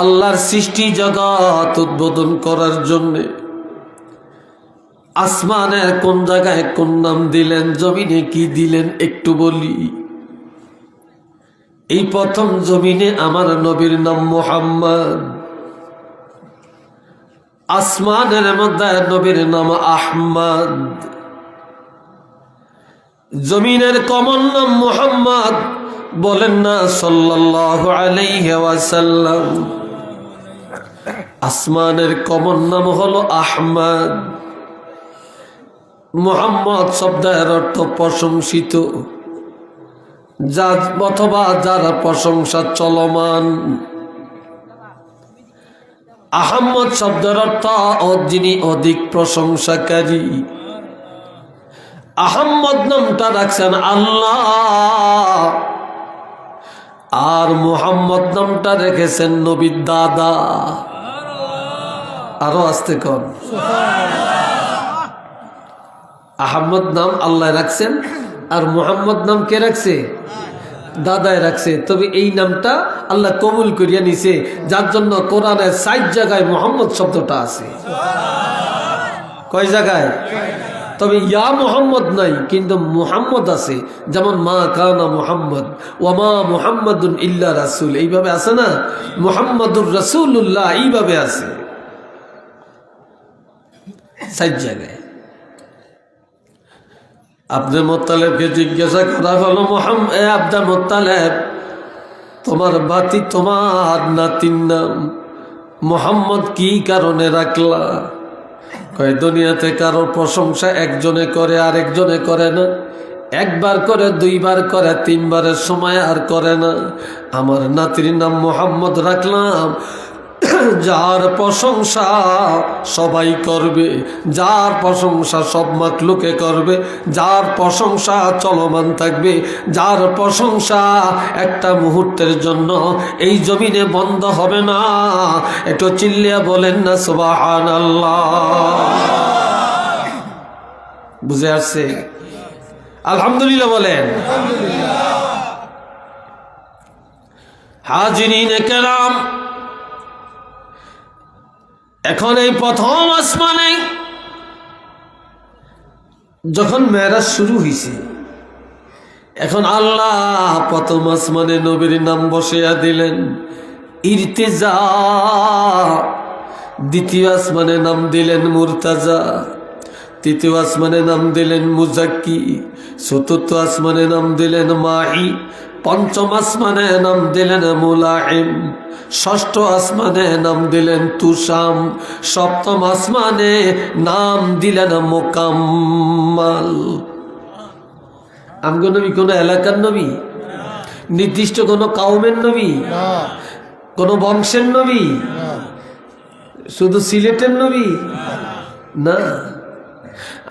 আল্লাহর সৃষ্টি জগৎ উদ্বোধন করার জন্যে। আসমানের কোন জায়গায় কোন নাম দিলেন, জমিনে কি দিলেন একটু বলি। এই প্রথম জমিনে আমার নবীর নাম মোহাম্মদ। আসমানের মধ্যে নবীর নাম আহমদ। জমিনের কমন নাম মোহাম্মদ বলেন না, সাল্লাল্লাহু আলাইহি ওয়াসাল্লাম। আসমানের কমন নাম হলো আহমদ। মোহাম্মদ শব্দের অর্থ প্রশংসিত। যা অথবা যারা প্রশংসা চলমান। আহম্মদ শব্দের অর্থ যিনি অধিক প্রশংসাকারী। আহম্মদ নামটা রাখছেন আল্লাহ। আর মুহাম্মদ নামটা রেখেছেন নবীর দাদা। আরও আসতে কন আহম্মদ নাম আল্লাহ রাখছেন, আর মুহাম্মদ নাম কে রাখছে? দাদায় রাখছে। তবে এই নামটা আল্লাহ কবুল করিয়া নিছে, যার জন্য কোরআনের সাইড জায়গায় মোহাম্মদ শব্দটা আছে। কয় জায়গায়? তবে ইয়া মোহাম্মদ নাই, কিন্তু মোহাম্মদ আছে। যেমন মা কানা মোহাম্মদ ওমা মোহাম্মদুন ইল্লা রাসুল। এইভাবে আছে না? মোহাম্মদুর রসুল্লাহ এইভাবে আছে। সাইড জায়গায় আব্দুল মোত্তালেবকে জিজ্ঞাসা করা হলো আব্দুল মোত্তালেব, তোমার বাতি, তোমার নাতির নাম মোহাম্মদ কি কারণে রাখলা? কয়, দুনিয়াতে কারোর প্রশংসা একজনে করে আর একজনে করে না। একবার করে, দুইবার করে, তিনবারের সময় আর করে না। আমার নাতির নাম মোহাম্মদ রাখলাম। যার প্রশংসা সবাই করবে, যার প্রশংসা সব লোকে করবে, যার প্রশংসা চলমান থাকবে, যার প্রশংসা একটা মুহূর্তের জন্য এই জমিনে বন্ধ হবে না। একটু চিল্লিয়া বলেন না সুবাহান বুঝে আসছে? আলহামদুলিল্লাহ বলেন। হাজিরিন কেরাম এখন এই প্রথম আসমানে যখন মেয়েরাজ শুরু হয়েছে এখন আল্লাহ প্রথম আসমানে নবীর নাম বসিয়া দিলেন, ইরতেজা। দ্বিতীয় আসমানে নাম দিলেন মুরতাজা। তৃতীয় আসমানে নাম দিলেন মুজাক্কি। চতুর্থ আসমানে নাম দিলেন মাহি পঞ্চম আসমানে নাম দিলেন মুলাহিম ষষ্ঠ আসমানে নাম দিলেন তুষাম সপ্তম আসমানে নাম দিলেন মোকাম্মাল। আমগো নবী কোনো এলাকার নবী? নির্দিষ্ট কোনো কাউমের নবী? কোনো বংশের নবী? শুধু সিলেটের নবী? না।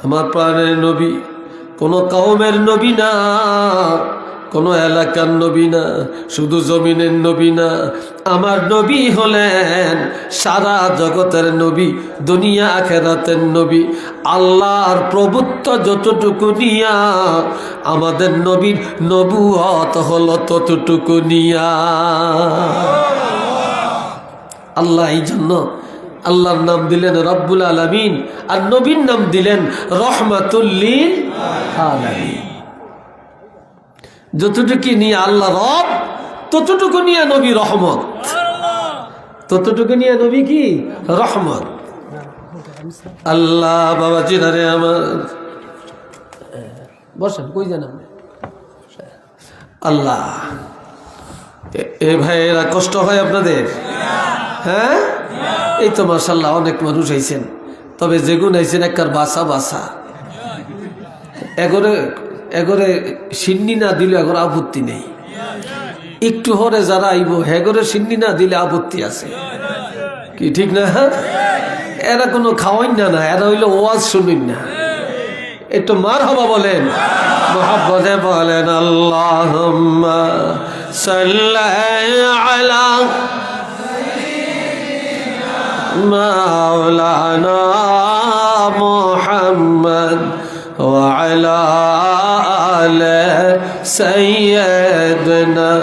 আমার প্রাণের নবী কোনো কাউমের নবী না। কোনো এলাকার নবী না, শুধু জমিনের নবী না। আমার নবী হলেন সারা জগতের নবী, দুনিয়া আখেরাতের নবী। আল্লাহর প্রভুত্ব যতটুকু নিয়া, আমাদের নবীর নবুয়ত হলো ততটুকু নিয়া। আল্লাহ এই জন্য আল্লাহর নাম দিলেন রব্বুল আলমিন, আর নবীর নাম দিলেন রহমাতুল্লিল আলামিন। যতটুকু নিয়ে আল্লাহ রব, ততটুকু নিয়ে নবী রহমত। ততটুকু নিয়ে নবী কি? রহমত। আল্লাহ বাবা চিনারে আমার। বসেন, কই জান আল্লাহ। এ- ভাইয়েরা, কষ্ট হয় আপনাদের? হ্যাঁ? এই তো মার্শাল্লাহ অনেক মানুষ আইছেন। তবে যেগুন আইছেন একবার বাসা বাসা। এগরে এগরে সিন্নি না দিলে এগর আপত্তি নেই। একটু হরে যারা আইব, হেগরে সিন্নি না দিলে আপত্তি আছে। কি ঠিক না? এরা কোনো খাওয়াই না না, এরা হইলে ওয়াজ শুনিন না। একটু মার হবা বলেন। মহাব্বতে বলেন আল্লাহ আলা মাওলানা মোহাম্মদ। وعلى آل سيدنا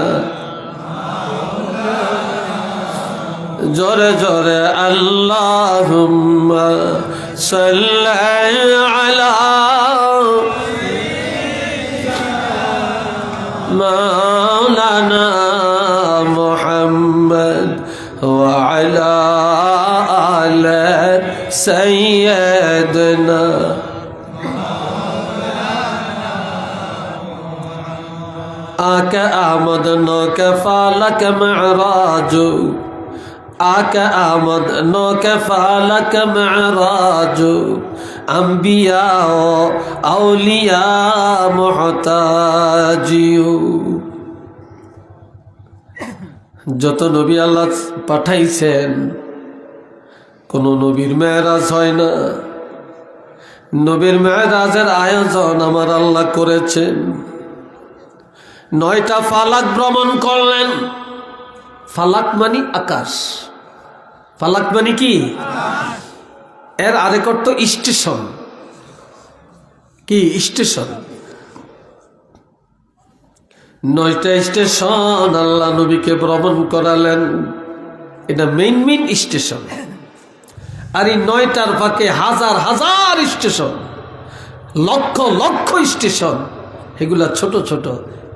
জোরে জোরে আল্লাহ আলা مولانا محمد وعلى آل سيدنا آك آمد نو كفالك معراج آك آمد نو كفالك معراج أنبياء أولياء محتاجيو যত নবী আল্লাহ পাঠাইছেন কোন নবীর মেয়েরাজ হয় না নবীর মেয়েরাজের আয়োজন আমার আল্লাহ করেছেন নয়টা ফালাক ভ্রমণ করলেন। ফালাক মানি আকাশ। ফালাক মানি কি? এর আরেক অর্থ স্টেশন। কি? স্টেশন। নয়টা স্টেশন আল্লাহ নবীকে ভ্রমণ করালেন। এটা মেইন মেইন স্টেশন। আর এই নয়টার ফাঁকে হাজার হাজার স্টেশন। লক্ষ লক্ষ স্টেশন। এগুলা ছোট ছোট।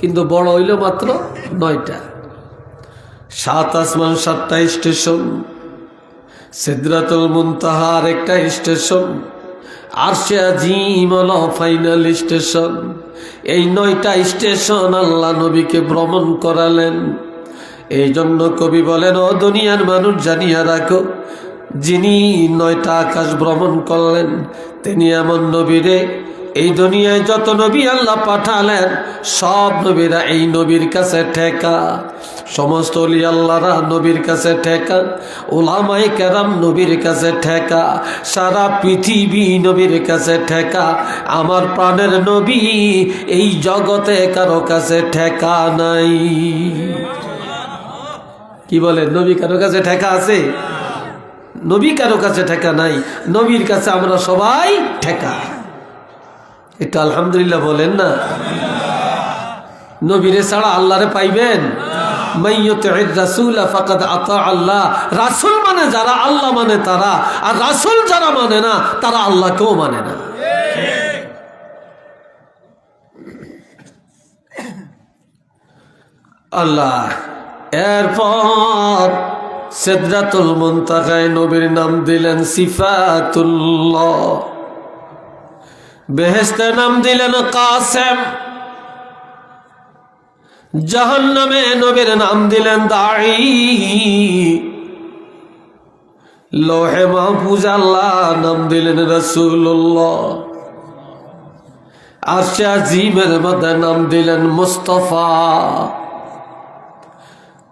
কিন্তু বড় হইল মাত্র নয়টা। সাত আসমান, সাতটা স্টেশন। সিদ্রাতুল মুনতাহার একটা স্টেশন। আর সে আজিম ফাইনাল স্টেশন। এই নয়টা স্টেশন আল্লাহ নবীকে ভ্রমণ করালেন। এই জন্য কবি বলেন, ও দুনিয়ার মানুষ জানিয়া রাখো, যিনি নয়টা আকাশ ভ্রমণ করলেন, তিনি এমন নবীরে এই দুনিয়ায় যত নবী আল্লাহ পাঠালেন, সব নবীরা এই নবীর কাছে ঠেকা। সমস্ত আল্লাহরা নবীর কাছে ঠেকা। ওলামাই কেরাম নবীর কাছে ঠেকা। সারা পৃথিবী নবীর কাছে ঠেকা। আমার প্রাণের নবী এই জগতে কারও কাছে ঠেকা নাই। কি বলে নবী কারও কাছে ঠেকা আছে? নবী কারও কাছে ঠেকা নাই। নবীর কাছে আমরা সবাই ঠেকা। এটা আলহামদুলিল্লাহ বলেন না। নবীরে ছাড়া আল্লাহরে পাইবেন? রাসুল মানে যারা, আল্লাহ মানে তারা। আর রাসুল যারা মানে না, তারা আল্লাহকেও মানে না। আল্লাহ, এরপর সেদ্রাতুল মুন্তাকায় নবীর নাম দিলেন সিফাতুল্লাহ। বেহেস্তের নাম দিলেন কাসেম। জাহান নামে নবীর নাম দিলেন দাড়ি লোহে মাহফুজ আল্লাহ নাম দিলেন রসুল্লাহ আশা জিমের মধ্যে নাম দিলেন মুস্তফা।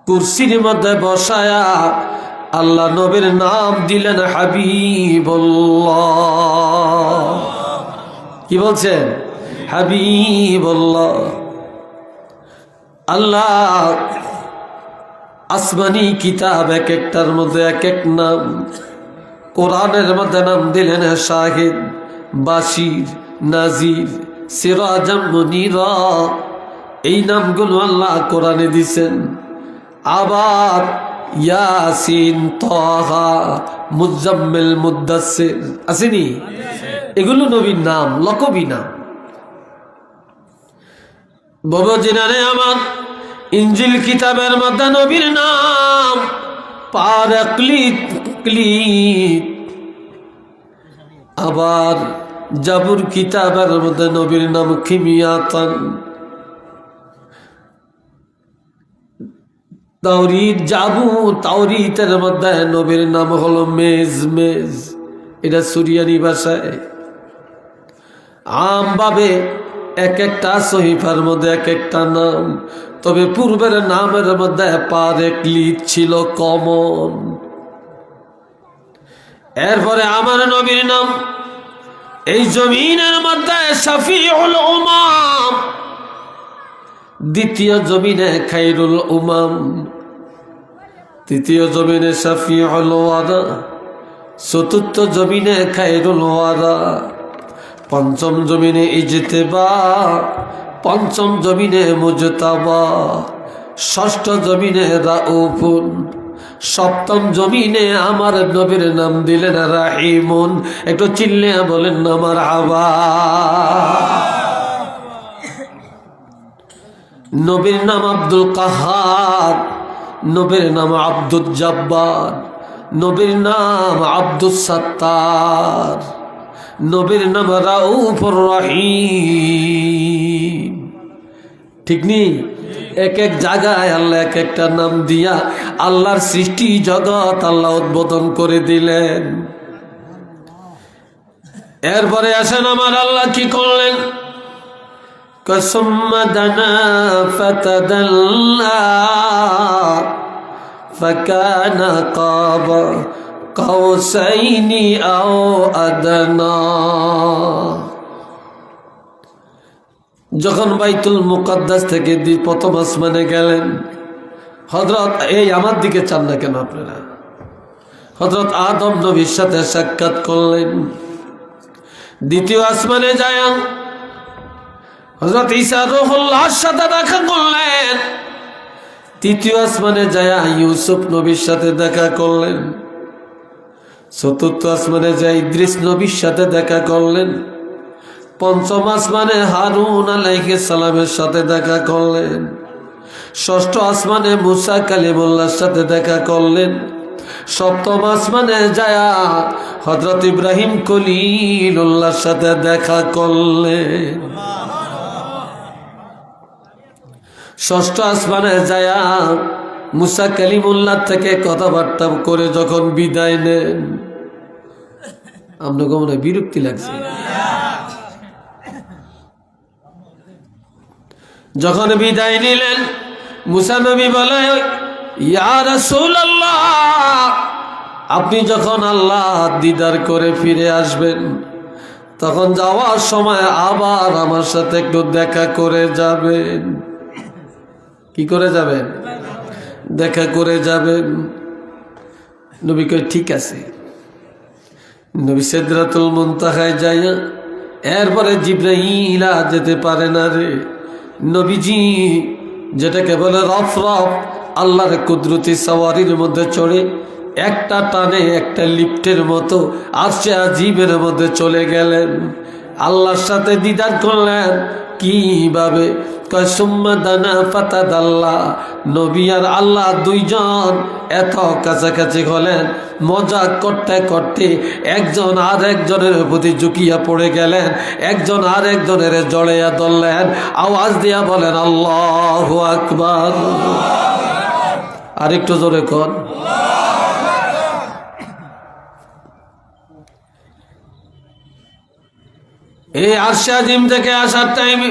কুরসির মধ্যে বসায়া আল্লাহ নবীর নাম দিলেন হাবিবুল্লাহ। কি বলছেন? হাবিবুল্লাহ। আল্লাহ, আসমানি কিতাব এক একটার মধ্যে এক এক নাম। কোরআনের মধ্যে নাম দিলেন শাহিদ বাসির নাজির, সিরাজাম মুনিরা। এই নামগুলো আল্লাহ কোরআনে দিছেন। আবার ইয়াসিন, তহা, মুজাম্মেল মুদাসির আসেনি? এগুলো নবীর নাম, লকবি নাম। বাবা জিনারে আমার ইঞ্জিল কিতাবের মধ্যে নবীর নাম পারাক্লিত ক্লিত আবার জাবুর কিতাবের মধ্যে নবীর নাম খিমিয়াতন। তাওরিত জাবু তাওরিতের মধ্যে নবীর নাম হলো মেজ মেজ। এটা সুরিয়ানি ভাষায়। আমভাবে এক একটা সহিফার মধ্যে এক একটা নাম। তবে পূর্বের নামের মধ্যে পারেকলিত ছিল কমন। এরপরে আমার নবীর নাম, এই জমিনের মধ্যে শফিউল উমাম, দ্বিতীয় জমিনে খাইরুল উমাম, তৃতীয় জমিনে শফিউল ওয়াদা, চতুর্থ জমিনে খাইরুল ওয়াদা। পঞ্চম জমিনে ইজতেবা, পঞ্চম জমিনে মুজতাবা, ষষ্ঠ জমিনে রাউফুন, সপ্তম জমিনে আমার নবীর নাম দিলেন রাহিমুন। একটু চিল্লে বলেন আমার আবা নবীর নাম আব্দুল কাহার, নবীর নাম আব্দুল জব্বার, নবীর নাম আব্দুল সত্তার। নবীর নাম রাউফুর রহিম। ঠিক নি? এক এক জায়গায় আল্লাহ এক একটা নাম দিয়া আল্লাহর সৃষ্টি জগৎ আল্লাহ উদ্বোধন করে দিলেন। এরপরে আসেন আমার আল্লাহ কি করলেন? কসমদানা ফকানা কাবা কৌসাইনি আও আদনা। যখন বাইতুল মুকাদ্দাস থেকে প্রথম আসমানে গেলেন হজরত এই আমার দিকে চান না কেন আপনারা? হজরত আদম নবীর সাথে সাক্ষাৎ করলেন। দ্বিতীয় আসমানে যায় হজরত ইসা রহুল্লাহর সাথে দেখা করলেন। তৃতীয় আসমানে যায়, ইউসুফ নবীর সাথে দেখা করলেন। চতুর্থ আসমানে যায় ইদ্রিস নবীর সাথে দেখা করলেন, পঞ্চম আসমানে হারুন আলাইকে সালামের সাথে দেখা করলেন, ষষ্ঠ আসমানে মুসা কালিমুল্লার সাথে দেখা করলেন, সপ্তম আসমানে যায়া হজরত ইব্রাহিম কলিলুল্লাহর সাথে দেখা করলেন, ষষ্ঠ আসমানে যায়া মুসা কালিমুল্লাহ থেকে কথাবার্তা করে যখন বিদায় নেন, আপনাকে মনে বিরক্তি লাগছে। যখন বিদায় নিলেন, মুসা নবী বলে আপনি যখন আল্লাহ দিদার করে ফিরে আসবেন, তখন যাওয়ার সময় আবার আমার সাথে একটু দেখা করে যাবেন। কি করে যাবেন? দেখা করে যাবে। নবী কই ঠিক আছে। নবী সেদরাতুল মুনতাহায় যাইয়া, এরপরে জিব্রাইলা যেতে পারে না রে। নবীজি যেটাকে বলে রফ রফ, আল্লাহর কুদরতি সওয়ারির মধ্যে চড়ে, একটা টানে, একটা লিফটের মতো আসছে আজীবের মধ্যে চলে গেলেন। আল্লাহর সাথে দিদার করলেন কীভাবে? কয় দানা ফাতা দাল্লা নবী আর আল্লাহ দুইজন এত কাছাকাছি হলেন, মজা করতে করতে একজন আর একজনের প্রতি ঝুঁকিয়া পড়ে গেলেন, একজন আর একজনের জড়াইয়া ধরলেন, আওয়াজ দিয়া বলেন, আল্লাহ আকবার। আরেকটু জোরে কর এই আরশা জিম থেকে আসার টাইমে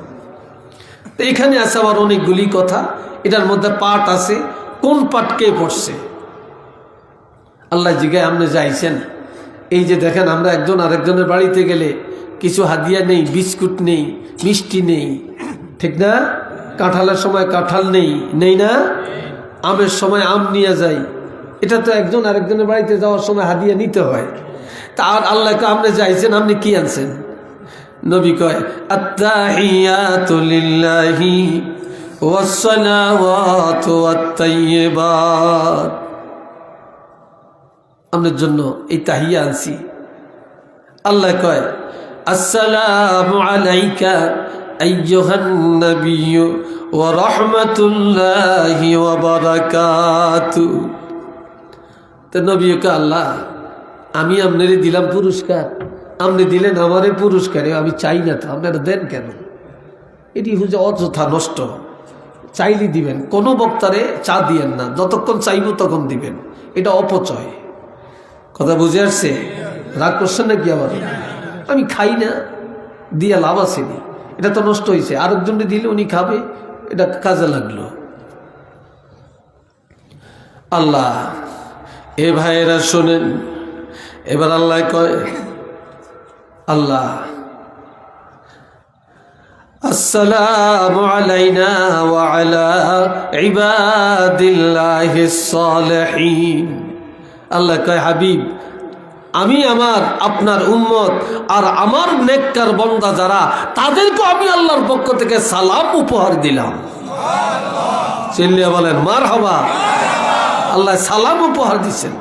তো এখানে আছে আবার অনেকগুলি কথা। এটার মধ্যে পাঠ আছে, কোন পাঠ কে পড়ছে? আল্লাহ জিগায় আপনি যাইছেন এই যে দেখেন, আমরা একজন আরেকজনের বাড়িতে গেলে কিছু হাদিয়া নেই, বিস্কুট নেই, মিষ্টি নেই, ঠিক না? কাঁঠালের সময় কাঁঠাল নেই নেই না? আমের সময় আম নিয়ে যাই। এটা তো একজন আরেকজনের বাড়িতে যাওয়ার সময় হাদিয়া নিতে হয়। তা আর আল্লাহকে আপনি যাইছেন আপনি কি আনছেন? নবী কয়, আত্তাহিয়াতু লিল্লাহি ওয়াসসালাওয়াতু ওয়াত-তাইয়্যিবাত। আপনার জন্য এই তাহিয়া আনছি। আল্লাহ কয়, আসসালামু আলাইকা আইয়ুহান নাবিয়্যু ওয়া রাহমাতুল্লাহি ওয়া বারাকাতু। তো নবী আল্লাহ, আমি আপনারই দিলাম পুরস্কার। আপনি দিলেন আমারে পুরস্কারে, আমি চাই না তো, আপনারা দেন কেন? এটি হচ্ছে অযথা নষ্ট। চাইলে দিবেন, কোনো বক্তারে চা দিয়েন না, যতক্ষণ চাইব তখন দিবেন, এটা অপচয়। কথা বুঝে আসছে? রাগ করছেন নাকি আবার আমি খাই না, দিয়া লাভ আসেনি এটা তো নষ্ট হয়েছে আরেকজনে দিলে উনি খাবে, এটা কাজে লাগল। আল্লাহ, এ ভাইয়েরা শোনেন, এবার আল্লাহ কয় আল্লাহ السلام علينا وعلى عباد الله الصالحين আল্লাহ কয় হাবিব আমি আমার আপনার উম্মত আর আমার নেককার বন্দা যারা তাদেরকে আমি আল্লাহর পক্ষ থেকে সালাম উপহার দিলাম চিল্লিয়া বলেন মার হবা আল্লাহ সালাম উপহার দিচ্ছেন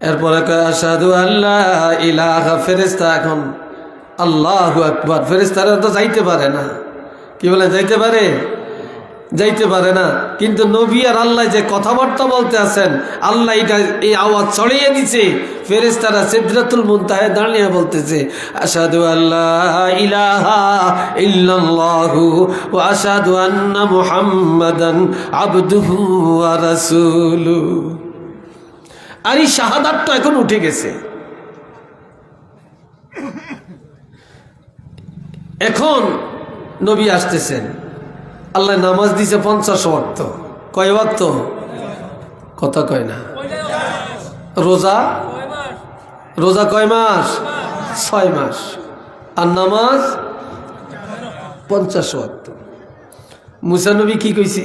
এরপরে আসাদু আল্লাহ ইলাহা ফেরেস্তা এখন, আল্লাহ আকবার ফেরেস্তারা তো যাইতে পারে না। কি বলে, যাইতে পারে? যাইতে পারে না। কিন্তু নবী আর আল্লাহ যে কথাবার্তা বলতে আছেন, আল্লাহ এটা এই আওয়াজ ছড়িয়ে দিছে। ফেরেস্তারা সিদ্রাতুল মুনতাহে দাঁড়িয়ে বলতেছে আসাদু আল্লাহ ইলাহা ইল্লাল্লাহু ওয়া আশহাদু আন্না মুহাম্মাদান আবদুহু রাসূলুহু। আর এই শাহাদাত তো এখন উঠে গেছে। এখন নবী আসতেছেন। আল্লাহ নামাজ দিছে পঞ্চাশ ওয়াক্ত। কয় ওয়াক্ত? কথা কয় না। রোজা? রোজা কয় মাস? ছয় মাস। আর নামাজ? পঞ্চাশ ওয়াক্ত। মুসানবী কি কইছে?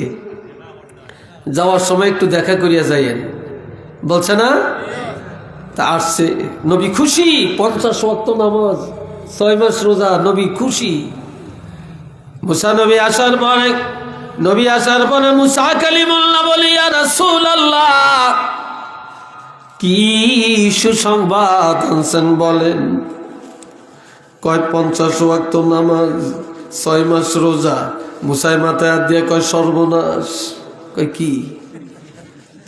যাওয়ার সময় একটু দেখা করিয়া যাইয়েন। বলছে না? তা আসছে। নবী খুশি, পঞ্চাশ ওয়াক্ত নামাজ, ছয় মাস রোজা, নবী খুশি। মুসা নবী আসার পরে, নবী আসার পরে মুসা কালিমুল্লাহ বলিয়া রাসূল আল্লাহ কি সুসংবাদ আনছেন বলেন? কয়, পঞ্চাশ ওয়াক্ত নামাজ, ছয় মাস রোজা। মুসাই মাথায় দিয়ে কয়, সর্বনাশ। কয়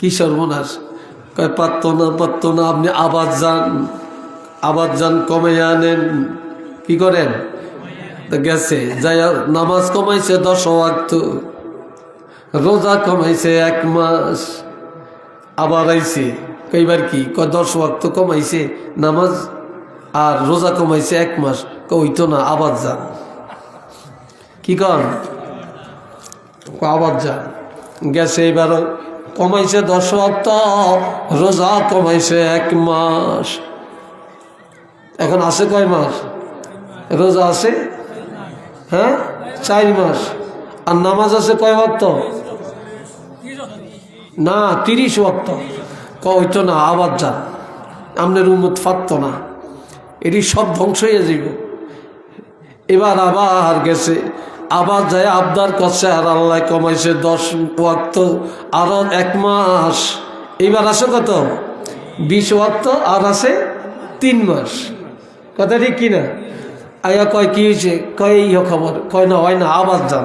কি সর্বনাশ? পারত না, পারতো না, আপনি আবার যান। আবার যান কমে আনেন। কি করেন? গেছে যাই নামাজ কমাইছে দশ ওয়াক্ত। রোজা কমাইছে এক মাস। আবার আইছে কইবার কি? দশ ওয়াক্ত কমাইছে নামাজ, আর রোজা কমাইছে এক মাস। কইতো না আবার যান। কি কর আবার যান। গেছে, এবার কমাইছে দশ ওয়াক্ত রোজা কমাইছে এক মাস। এখন আছে কয় মাস? রোজা আছে? হ্যাঁ? চার মাস। আর নামাজ আছে কয় ওয়াক্ত না, তিরিশ ওয়াক্ত কইতো না আবার যান আপনার উন্মত ফারত না। এটি সব ধ্বংস হয়ে যাব এবার আবার গেছে। আবার যায় আবদার করছে, আর আল্লাহ কমাইছে দশ ওয়াক্ত আরও এক মাস। এবার আছে কত? বিশ ওয়াক্ত আর আছে তিন মাস। কথা ঠিক কিনা? আয়া কয়, কি হয়েছে? কয়, ইহ খবর। কয় না, হয় না, আবার যান।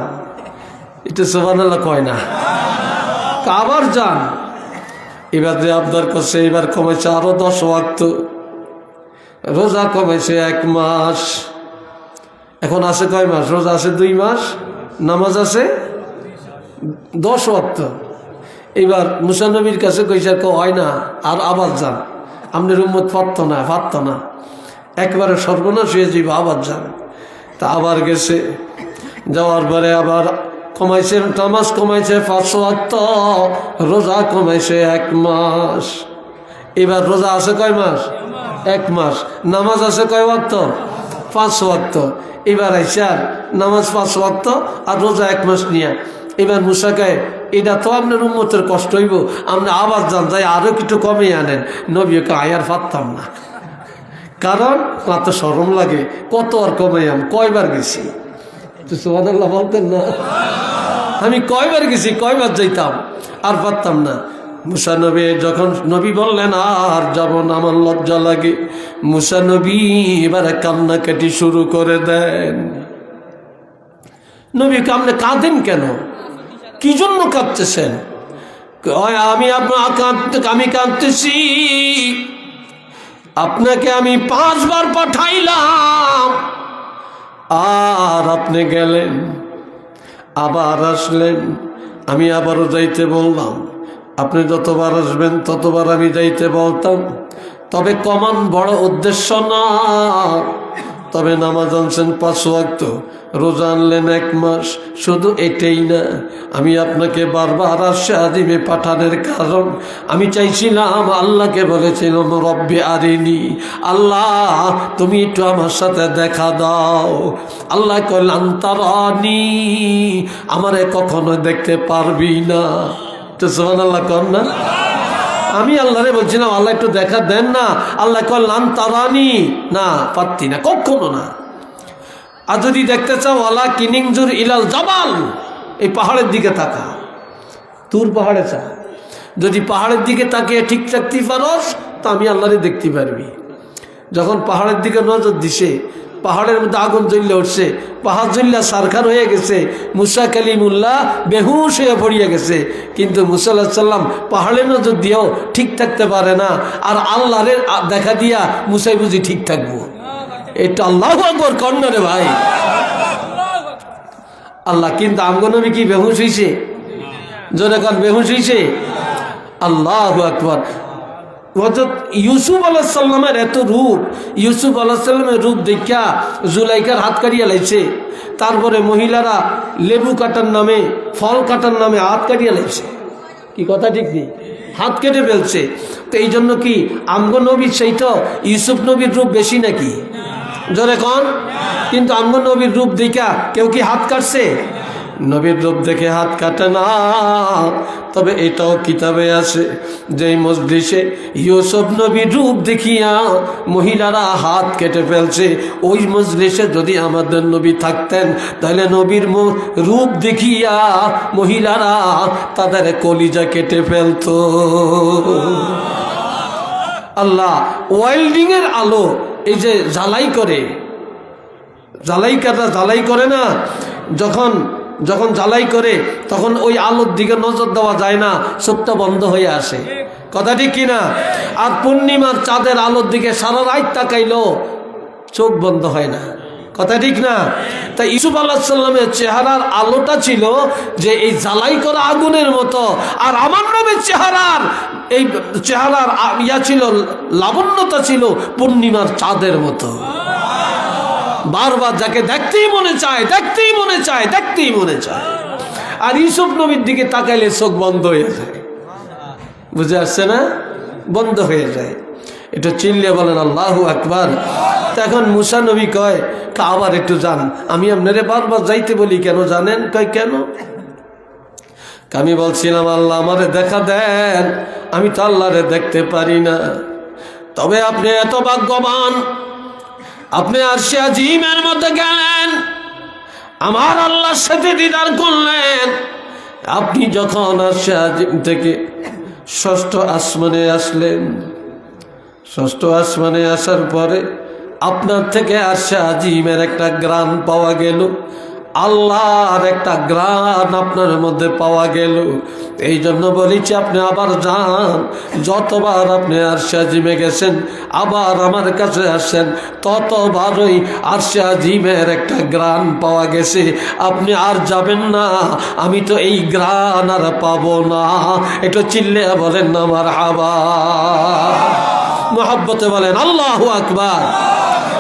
এটা সোবানাল্লাহ কয় না। আবার যান। এবার যে আবদার করছে, এবার কমেছে আরও দশ ওয়াক্ত। রোজা কমেছে এক মাস। এখন আছে কয় মাস? রোজা আছে দুই মাস, নামাজ আছে দশ ওয়াক্ত। এবার মুসানবীর কাছে কইসার কেউ হয় না, আর আবার যান। আপনি উম্মত পারত না পারত না। একবারে সর্বনাশ হয়ে যাইব, আবার যান। তা আবার গেছে। যাওয়ার পরে আবার কমাইছে, নামাজ কমাইছে পাঁচশো আত্ম রোজা কমাইছে এক মাস। এবার রোজা আছে কয় মাস? এক মাস। নামাজ আছে কয় ওয়াক্ত? পাঁচশো ওয়াক্ত। এবার আইসার নামাজ পাঁচশো ওয়াক্ত আর রোজা এক মাস নিয়ে। এবার মুসাকায় এটা তো আপনার উন্মতের কষ্ট হইব। আপনি আবার যান যাই আরও কিছু কমে আনেন। নবীকে আয়ার পারতাম না। কারণ কত সরম লাগে, কত আর কমে আম, কয়বার গেছি? তো সোহাদাল্লাহ বলতেন না। আমি কয়বার গেছি, কয়বার যাইতাম, আর পারতাম না। মুসা নবী, যখন নবী বললেন, আর যাব না, আমার লজ্জা লাগে। মুসা নবী এবারে কান্নাকাটি শুরু করে দেন। নবী কামনে কাঁদেন কেন? কি জন্য কাঁদতেছেন? আমি আমি কাঁদতেছি। আপনাকে আমি পাঁচবার পাঠাইলাম। আর আপনি গেলেন, আবার আসলেন। আমি আবারও যাইতে বললাম আপনি যতবার আসবেন, ততবার আমি যাইতে বলতাম। তবে কমান বড় উদ্দেশ্য না। তবে নামাজ আনছেন পাঁচ ওয়াক্ত, রোজা আনলেন এক মাস। শুধু এটাই না, আমি আপনাকে বারবার আসে আদিমে পাঠানোর কারণ। আমি চাইছিলাম, আল্লাহকে বলেছিলাম, রব্বে আরিনি, আল্লাহ, তুমি একটু আমার সাথে দেখা দাও। আল্লাহ কইলাম তারানি, আমারে কখনো দেখতে পারবি না। তো সোহান আল্লাহ কর না? আমি বলছিলাম আল্লাহ একটু দেখা দেন না। আল্লাহ কল্যাণ তারানি। না পাত্তি না কখনো না। আর যদি দেখতে চাও আল্লাহ কিনিংজুর ইলাল জাবাল। এই পাহাড়ের দিকে তাকা। তুর পাহাড়ে চা যদি পাহাড়ের দিকে তাকিয়ে ঠিক থাকতে পারস, তা আমি আল্লাহরে দেখতে পারবি। যখন পাহাড়ের দিকে নজর দিছে পাহাড়ের মধ্যে আগুন জ্বললে উঠছে। পাহাড় জ্বললা সারখার হয়ে গেছে। মুসা কালিমুল্লাহ বেহুশ হয়ে পড়িয়ে গেছে। কিন্তু মুসাল্লাহ সাল্লাম পাহাড়ের নজর দিয়েও ঠিক থাকতে পারে না। আর আল্লাহরে দেখা দিয়া মুসাই বুঝি ঠিক থাকব। এটা আল্লাহ আকবর কর্ণরে ভাই। আল্লাহ, কিন্তু আমগনবী কি বেহুশ হইছে? জোরে কান বেহুশ হইছে? আল্লাহ আকবর। হজরত ইউসুফ আল্লাহ সাল্লামের এত রূপ, ইউসুফ আল্লাহ সাল্লামের রূপ দেখা জুলাইকার হাত কাটিয়া লাইছে। তারপরে মহিলারা লেবু কাটার নামে, ফল কাটার নামে হাত কাটিয়া লাইছে। কি কথা ঠিক নেই? হাত কেটে ফেলছে। তো এই জন্য কি আমগ নবীর সেই তো ইউসুফ নবীর রূপ বেশি নাকি? জোরে কন। কিন্তু আমগ নবীর রূপ দেখা কেউ কি হাত কাটছে? নবীর রূপ দেখে হাত কাটে না। তবে এটাও কিতাবে আছে যে মজলিসে ইউসুফ নবীর রূপ দেখিয়া মহিলারা হাত কেটে ফেলছে, ওই মজলিসে যদি আমাদের নবী থাকতেন, তাহলে নবীর রূপ দেখিয়া মহিলারা তাদের কলিজা কেটে ফেলতো। আল্লাহ, ওয়েল্ডিংয়ের আলো এই যে জ্বালাই করে জ্বালাই কাটা জ্বালাই করে না, যখন যখন জ্বালাই করে, তখন ওই আলোর দিকে নজর দেওয়া যায় না, চোখটা বন্ধ হয়ে আসে। কথা ঠিক কিনা? আর পূর্ণিমার চাঁদের আলোর দিকে সারা রাত তাকাইলো চোখ বন্ধ হয় না। কথা ঠিক না? তা ইসুফ আল্লাহ সাল্লামের চেহারার আলোটা ছিল যে এই জ্বালাই করা আগুনের মতো, আর আমার নবীর চেহারার এই চেহারার ইয়া ছিল, লাবণ্যতা ছিল পূর্ণিমার চাঁদের মতো। বারবার যাকে দেখতেই মনে চায়, দেখতেই মনে চায়, দেখতেই মনে চায়। আর ইসুফ নবীর দিকে তাকাইলে চোখ বন্ধ হয়ে যায়। বুঝে আসছে না? বন্ধ হয়ে যায়। এটা চিল্লে বলেন, আল্লাহ আকবার। এখন মুসা নবী কয়, তা আবার একটু যান। আমি আপনারে বারবার যাইতে বলি, কেন জানেন? কয়, কেন? আমি বলছিলাম, আল্লাহ আমারে দেখা দেন। আমি তো আল্লাহরে দেখতে পারি না। তবে আপনি এত ভাগ্যবান আপনি আর সে আজিমের মধ্যে গেলেন, আমার আল্লাহর সাথে দিদার করলেন। আপনি যখন আর সে আজিম থেকে ষষ্ঠ আসমানে আসলেন, ষষ্ঠ আসমানে আসার পরে আপনার থেকে আসে আজিমের একটা গ্রাম পাওয়া গেল। আল্লাহর একটা গ্রান আপনার মধ্যে পাওয়া গেল। এই জন্য বলেছি, আপনি আবার যান। যতবার আপনি আরশে আজিমে গেছেন, আবার আমার কাছে আসেন, ততবারই আরশে আজিমের একটা গ্রান পাওয়া গেছে। আপনি আর যাবেন না, আমি তো এই গ্রান আর পাবো না। একটু চিল্লে বলেন না আমার হাবা মোহাব্বতে বলেন, আল্লাহ আকবার।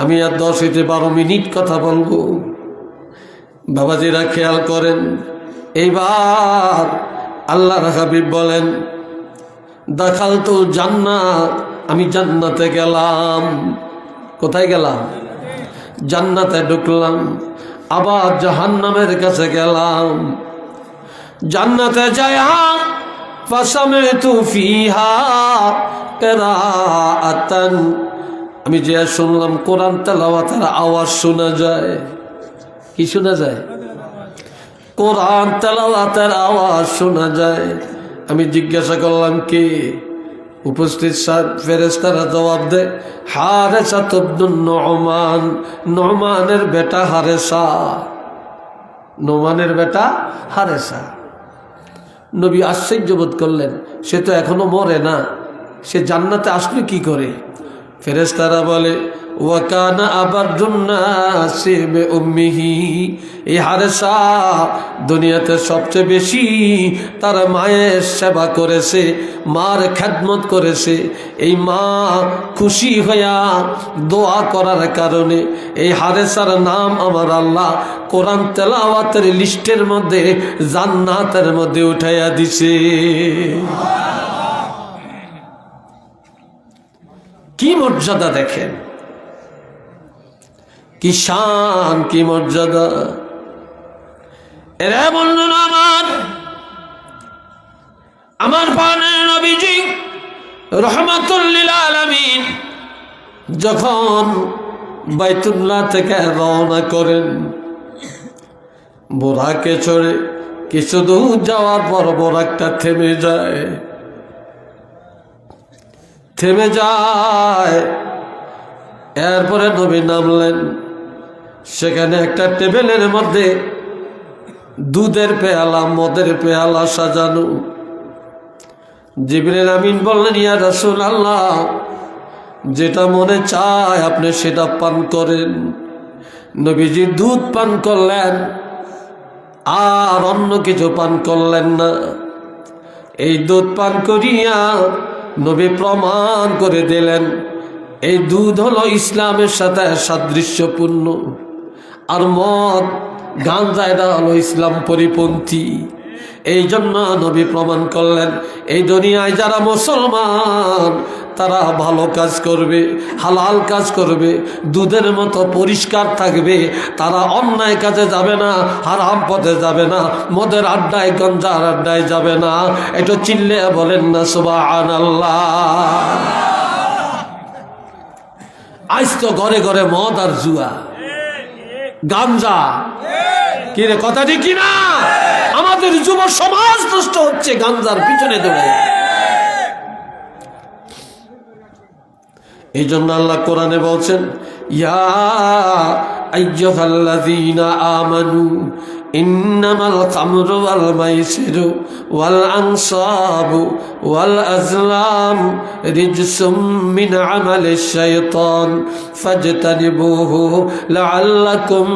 আমি আর দশ হইতে বারো মিনিট কথা বলব। বাবাজিরা খেয়াল করেন। এইবার আল্লাহ হাবিব বলেন, দেখাল তো জান্নাত, আমি জান্নাতে গেলাম। কোথায় গেলাম? জান্নাতে ঢুকলাম, আবার জাহান্নামের কাছে গেলাম। জান্নাতে যায় ফাসামেতু ফিহা কেরাআতান আমি যে শুনলাম, কোরআন তেলাওয়াতের আওয়াজ শোনা যায়। কি শোনা যায়? কোরআন তেলাওয়াতের আওয়াজ শোনা যায়। আমি জিজ্ঞাসা করলাম, কি? উপস্থিত ফেরেস্তারা জবাব দেয় হারেসা তব্দুল নহমান নহমানের বেটা হারেসা নোমানের বেটা হারেসা নবী আশ্চর্য বোধ করলেন, সে তো এখনও মরে না। সে জান্নাতে আসলে কি করে? ফেরেশতারা বলে ওয়াকানা আবার উম্মিহি এই হারেসা দুনিয়াতে সবচেয়ে বেশি তার মায়ের সেবা করেছে, মার খ্যাদমত করেছে। এই মা খুশি হইয়া দোয়া করার কারণে এই হারেসার নাম আমার আল্লাহ কোরআন তেলাওয়াতের লিস্টের মধ্যে জান্নাতের মধ্যে উঠাইয়া দিছে। কি মর্যাদা দেখেন? কি শান, কি মর্যাদা? এরা বললেন আমার আমার পানের নবীজি রহমাতুল্লিল আলমিন যখন বাইতুল্লাহ থেকে রওনা করেন, বোরাকে চড়ে কিছু দূর যাওয়ার পর বোরাকটা থেমে যায়। থেমে যায়। এরপরে নবী নামলেন। সেখানে একটা টেবিলের মধ্যে দুধের পেয়ালা, মদের পেয়ালা সাজানো। জিবরেল আমিন বললেন, ইয়া রসুল আল্লাহ যেটা মনে চায় আপনি সেটা পান করেন। নবীজি দুধ পান করলেন, আর অন্য কিছু পান করলেন না। এই দুধ পান করিয়া নবী প্রমাণ করে দিলেন, এই দুধ হলো ইসলামের সাথে সাদৃশ্যপূর্ণ। আর মদ গান জায়দা হলো ইসলাম পরিপন্থী। এই জন্য নবী প্রমাণ করলেন, এই দুনিয়ায় যারা মুসলমান তারা ভালো কাজ করবে, হালাল কাজ করবে, দুধের মতো পরিষ্কার থাকবে, তারা অন্যায় কাজে যাবে না, হারাম পথে যাবে না, মদের আড্ডায়, গঞ্জার আড্ডায় যাবে না। একটু চিল্লে বলেন না সুবাহ আল্লাহ আজ তো ঘরে ঘরে মদ আর জুয়া। গাঞ্জা। কি রে কথা ঠিক না আমাদের যুব সমাজ নষ্ট হচ্ছে গাঞ্জার পিছনে দৌড়ে। এই জন্য আল্লাহ কোরআনে বলছেন, ইয়া আমানু, ইন্নামাল খামরু ওয়াল মাইসিরু ওয়াল আনসাবু ওয়াল আজলাম রিজসুম মিন আমালিশ শাইতান ফাজতানিবুহু লাআল্লাকুম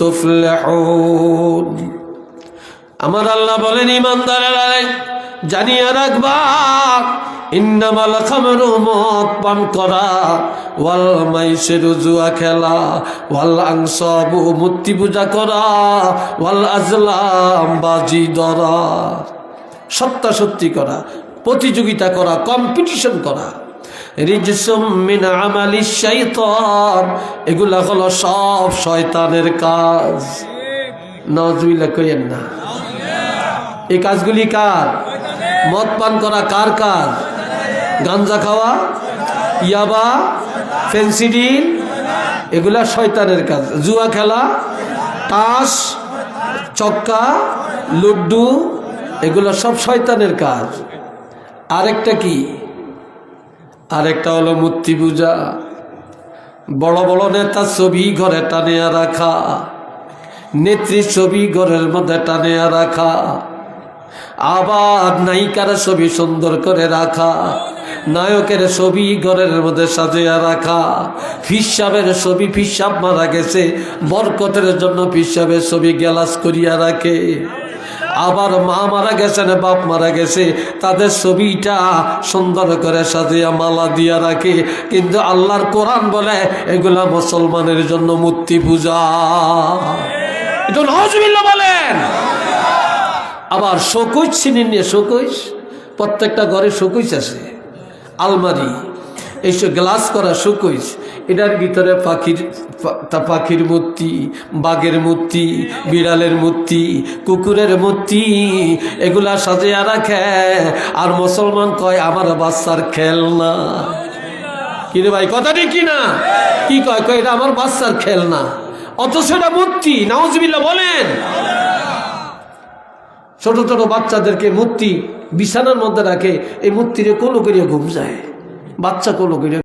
তুফলিহুন. আমার আল্লাহ বলেন ইমানদারেরা জানিয়ে রাখবা, ইন্নামাল খামরু মদ পান করা, ওয়াল মাইসের জুয়া খেলা ওয়াল আংসবু মূর্তি পূজা করা, ওয়াল আজলাম বাজি ধরা। সত্তা সত্যি করা, প্রতিযোগিতা করা, কম্পিটিশন করা। এগুলা হলো সব শয়তানের কাজ। নজুইলা কইেন না। এই কাজগুলি কার? মদ পান করা কার কাজ গাঞ্জা খাওয়া, ইয়াবা, ফেন্সিডিল, এগুলা শয়তানের কাজ। জুয়া খেলা, তাস, চক্কা লুড্ডু এগুলো সব শয়তানের কাজ। আরেকটা কি? আরেকটা হলো মূর্তি পূজা। বড় বড় নেতার ছবি ঘরে টানিয়া রাখা। নেত্রীর ছবি ঘরের মধ্যে টানিয়া রাখা। আবার নায়িকার ছবি সুন্দর করে রাখা, নায়কের ছবি ঘরের মধ্যে সাজিয়া রাখা, ফিসাবের ছবি, ফিসাব মারা গেছে, বরকতের জন্য ফিসাবের ছবি গ্যালাস করিয়া রাখে। আবার মা মারা গেছেন, বাপ মারা গেছে, তাদের ছবিটা সুন্দর করে সাজিয়া মালা দিয়া রাখে। কিন্তু আল্লাহর কোরআন বলে, এগুলা মুসলমানের জন্য মূর্তি পূজা। এটা বলেন। আবার শোকজ চিনেন নিয়ে শোকজ প্রত্যেকটা ঘরে শোকজ আছে, আলমারি, এইসব গ্লাস করা শোকজ এটার ভিতরে পাখির পাখির মূর্তি, বাঘের মূর্তি, বিড়ালের মূর্তি, কুকুরের মূর্তি, এগুলা সাজিয়া রাখে। আর মুসলমান কয়, আমার বাচ্চার খেলনা। কিরে ভাই কথাটি কি না? কি কয় কয়, এটা আমার বাচ্চার খেলনা। অথচ এটা মূর্তি নাউজবিল্লা বলেন। ছোট ছোট বাচ্চাদেরকে মূর্তি বিছানার মধ্যে রাখে, এই মূর্তিরে কোলো করিয়া ঘুম যায়। বাচ্চা কোলো করিয়া